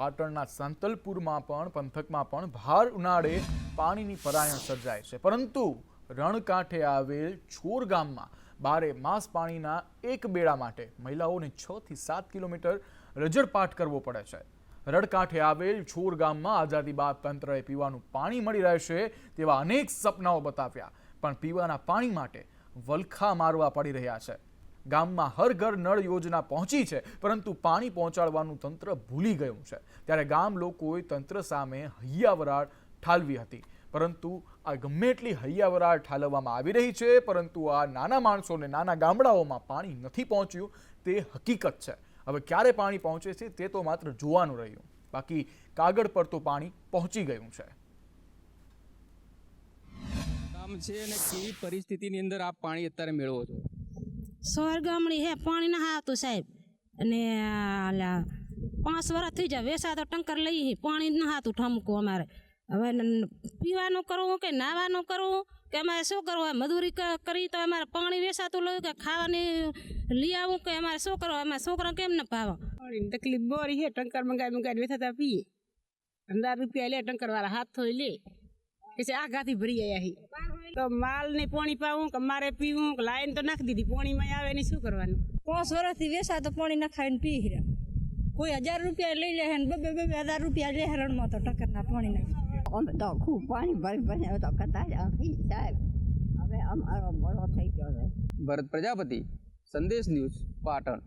પાટણના સાંતલપુરમાં પણ, પંથકમાં પણ ભાર ઉનાળે પાણીની પરાયણ સર્જાય છે. પરંતુ રણકાંઠે આવેલ છોર ગામમાં બારે માસ પાણીના એક બેડા માટે મહિલાઓને છ થી સાત કિલોમીટર રજળપાટ કરવો પડે છે. રણકાંઠે આવેલ છોર ગામમાં આઝાદી બાદ તંત્રએ પીવાનું પાણી મળી રહેશે તેવા અનેક સપનાઓ બતાવ્યા, પણ પીવાના પાણી માટે વલખા મારવા પડી રહ્યા છે. ગામમાં હર ઘર નળ યોજના પહોંચી છે, પરંતુ પાણી પહોંચાડવાનું તંત્ર ભૂલી ગયું છે. ત્યારે ગામ લોકોએ તંત્ર સામે હૈયાવરાળ ઠાલવી હતી. પરંતુ આ ગમે એટલી હૈયાવરાળ ઠાલવવામાં આવી રહી છે, પરંતુ આ નાના માણસોને નાના ગામડાઓમાં પાણી નથી પહોંચ્યું, તે હકીકત છે. હવે ક્યારે પાણી પહોંચે છે, તે તો માત્ર જોવાનું રહ્યું. બાકી કાગળ પર તો પાણી પહોંચી ગયું છે. કામ છે અને કેવી પરિસ્થિતિની અંદર આ પાણી અત્યારે મેળવો છો? સોર હે, પાણી ના આવતું સાહેબ. અને પાંચ વર્ષ થઈ જાય, વેસા તો ટંકર લઈ હી. પાણી ના આવતું ઠમકું અમારે. હવે પીવાનું કરવું કે નાવાનું કરવું? કે અમારે શું કરવું? મજૂરી કરી તો અમારે પાણી વેસાતું લઈ કે ખાવાની લઈ આવું કે અમારે શું કરવું? અમારે છોકરા કેમ ન પાવા પાણીની તકલીફ બોરી છે ટંકર મંગાવી મંગાવી વેથાતા પીએ અંદર રૂપિયા લે ટંકર વાળા હાથ લે. પછી આઘાથી ભરી આવ્યા હી. તો માલ ને પાણી પાવું કે મારે પીવું કે લાઈન તો નાખી દીધી. પોણીમાં આવે ને શું કરવાનું? પાંચ વર્ષથી વેસા તો પાણી નખાઈને પી હીરા. કોઈ હજાર રૂપિયા લઈ લે ને બે બે બે હજાર રૂપિયા લે રણમાં તો ટક્કરના પાણી નાખી. અમે તો ખૂબ પાણી ભરી ભરી હવે તો જ આખી સાહેબ હવે અમારો મોડો થઈ ગયો છે ભરત પ્રજાપતિ સંદેશ ન્યૂઝ પાટણ.